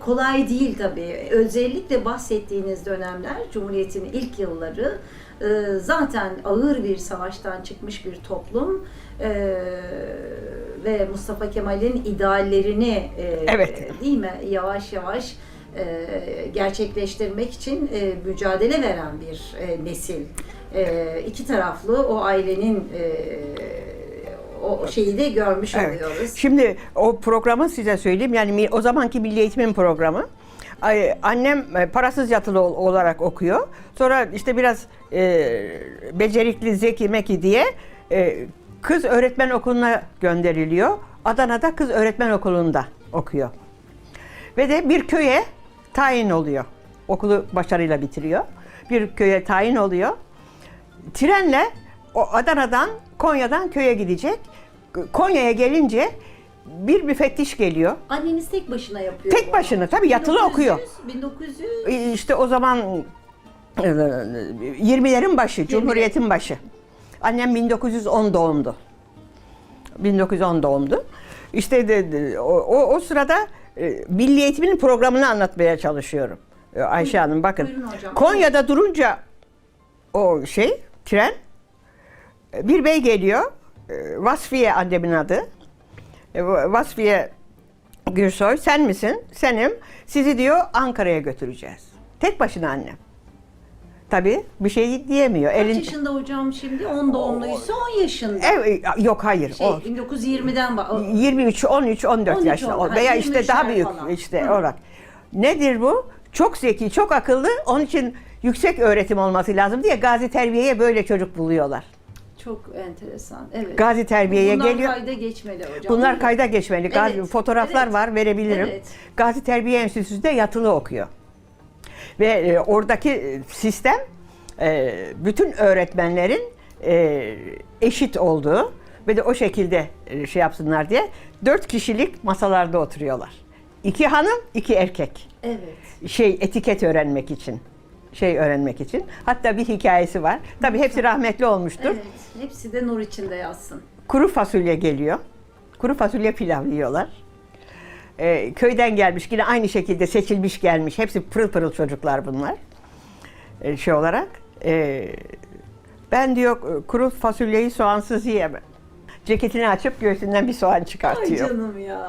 Kolay değil tabii. Özellikle bahsettiğiniz dönemler, Cumhuriyet'in ilk yılları e, zaten ağır bir savaştan çıkmış bir toplum e, ve Mustafa Kemal'in ideallerini e, Evet. değil mi yavaş yavaş gerçekleştirmek için mücadele veren bir nesil. İki taraflı o ailenin o şeyi de görmüş Evet. oluyoruz. Şimdi o programı size söyleyeyim. Yani o zamanki Milli Eğitim'in programı. Annem e, parasız yatılı ol- olarak okuyor. Sonra işte biraz e, becerikli, zeki, meki diye e, kız öğretmen okuluna gönderiliyor. Adana'da kız öğretmen okulunda okuyor. Ve de bir köye tayin oluyor. Okulu başarıyla bitiriyor. Bir köye tayin oluyor. Trenle o Adana'dan Konya'dan köye gidecek. Konya'ya gelince bir müfettiş geliyor. Anneniz tek başına yapıyor. Tek başına, tabii, yatılı 1900, okuyor. 1900 E, İşte o zaman e, 20'lerin başı, Cumhuriyet'in başı. Annem 1910 doğumlu. 1910 doğumlu. İşte de, de- o, o, o sırada e, Milli Eğitim'in programını anlatmaya çalışıyorum. E, Ayşe Hanım bakın. Buyurun hocam. Konya'da durunca o şey, tren, e, bir bey geliyor. E, Vasfiye annemin adı. E, Vasfiye Gürsoy sen misin? Senim. Sizi diyor Ankara'ya götüreceğiz. Tek başına annem. Tabii bir şey diyemiyor. kaç Elin yaşında hocam şimdi? 10 doğumluysa 10 yaşında. Ev, yok hayır. Şey, o 1920'den bak. 23, 13, 14 13, yaşında. veya işte daha 23'ler büyük falan. işte Hı. olarak. Nedir bu? Çok zeki, çok akıllı. Onun için yüksek öğretim olması lazım diye Gazi Terbiye'ye böyle çocuk buluyorlar. Çok enteresan. Evet. Gazi Terbiye'ye Bunlar geliyor. kayda geçmeli hocam. Bunlar kayda geçmeli. Gazi, Evet, fotoğraflar evet. var verebilirim. Evet. Gazi Terbiye Enstitüsü'nde yatılı okuyor. Ve e, oradaki e, sistem e, bütün öğretmenlerin e, eşit olduğu ve de o şekilde e, şey yapsınlar diye dört kişilik masalarda oturuyorlar. İki hanım, iki erkek. Evet. Şey etiket öğrenmek için. Şey öğrenmek için. Hatta bir hikayesi var. Tabii hepsi rahmetli olmuştur. Evet. Hepsi de nur içinde yazsın. Kuru fasulye geliyor. Kuru fasulye pilav yiyorlar. Ee, köyden gelmiş yine aynı şekilde seçilmiş gelmiş. Hepsi pırıl pırıl çocuklar bunlar. Ee, şey olarak. ee, ben diyor kuru fasulyeyi soğansız yiyemem. Ceketini açıp göğsünden bir soğan Ay çıkartıyor. canım ya.